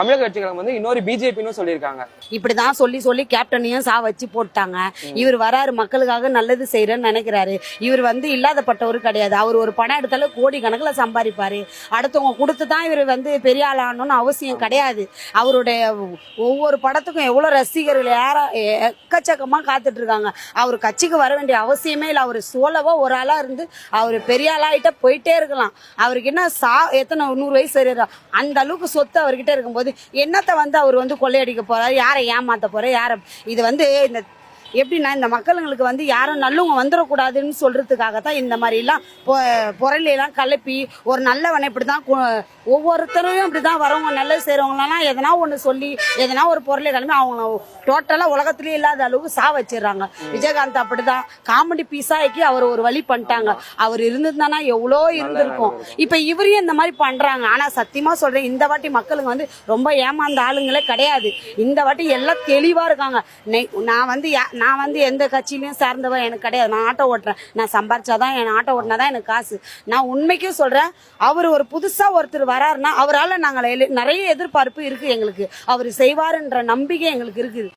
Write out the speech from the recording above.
தமிழக கட்சிகளும் வந்து இன்னொரு பிஜேபின்னு சொல்லியிருக்காங்க. இப்படிதான் சொல்லி சொல்லி கேப்டனையும் சா வச்சு போட்டாங்க. இவர் வராரு மக்களுக்காக நல்லது செய்யறேன்னு நினைக்கிறாரு. இவர் வந்து இல்லாதப்பட்டவர் கிடையாது. அவர் ஒரு படம் எடுத்தாலும் கோடி கணக்குல சம்பாதிப்பாரு. அடுத்தவங்க கொடுத்து தான் இவர் வந்து பெரிய ஆள் ஆகணும்னு அவசியம் கிடையாது. அவருடைய ஒவ்வொரு படத்துக்கும் எவ்வளவு ரசிகர்கள் யார எக்கச்சக்கமா காத்துட்டு இருக்காங்க அவர் கட்சிக்கு வர வேண்டிய அவசியமே இல்லை. அவர் சோலவா ஒரு ஆளா இருந்து அவர் பெரிய ஆளாயிட்ட போயிட்டே இருக்கலாம். அவருக்கு என்ன சா எத்தனை நூறு வயசு அந்த அளவுக்கு சொத்து அவர்கிட்ட இருக்கும்போது என்னத்தை வந்து அவர் வந்து கொள்ளையடிக்க போறாரு? யாரை ஏமாத்த போறாரு? யாரை இது வந்து இந்த எப்படின்னா இந்த மக்களுங்களுக்கு வந்து யாரும் நல்லவங்க வந்துடக்கூடாதுன்னு சொல்றதுக்காக தான் இந்த மாதிரிலாம் பொ- பொருளையெல்லாம் கலப்பி ஒரு நல்லவனை இப்படி தான் ஒவ்வொருத்தரையும் இப்படி தான் வரவங்க நல்லது செய்கிறவங்களெல்லாம் எதனா ஒன்று சொல்லி எதனா ஒரு பொருளை கிளம்பி அவங்க டோட்டலாக உலகத்திலேயே இல்லாத அளவுக்கு சா வச்சிடுறாங்க. விஜயகாந்த் அப்படி தான் காமெடி பீஸாக்கி அவர் ஒரு வழி பண்ணிட்டாங்க. அவர் இருந்திருந்தானா எவ்வளோ இருந்திருக்கும். இப்போ இவரையும் இந்த மாதிரி பண்ணுறாங்க ஆனால் சத்தியமாக சொல்கிறேன் இந்த வாட்டி மக்களுங்க வந்து ரொம்ப ஏமாந்த ஆளுங்களே கிடையாது. இந்த வாட்டி எல்லாம் தெளிவாக இருக்காங்க. நான் வந்து நான் வந்து எந்த கட்சியிலையும் சார்ந்தவன் எனக்கு கிடையாது. நான் ஆட்டோ ஓட்டுறேன். நான் சம்பாரிச்சாதான் என் ஆட்டோ ஓட்டினா தான் எனக்கு காசு. நான் உண்மைக்கும் சொல்கிறேன் அவர் ஒரு புதுசாக ஒருத்தர் வராருன்னா அவரால் நாங்கள் நிறைய எதிர்பார்ப்பு இருக்குது எங்களுக்கு. அவர் செய்வாருன்ற நம்பிக்கை எங்களுக்கு இருக்குது.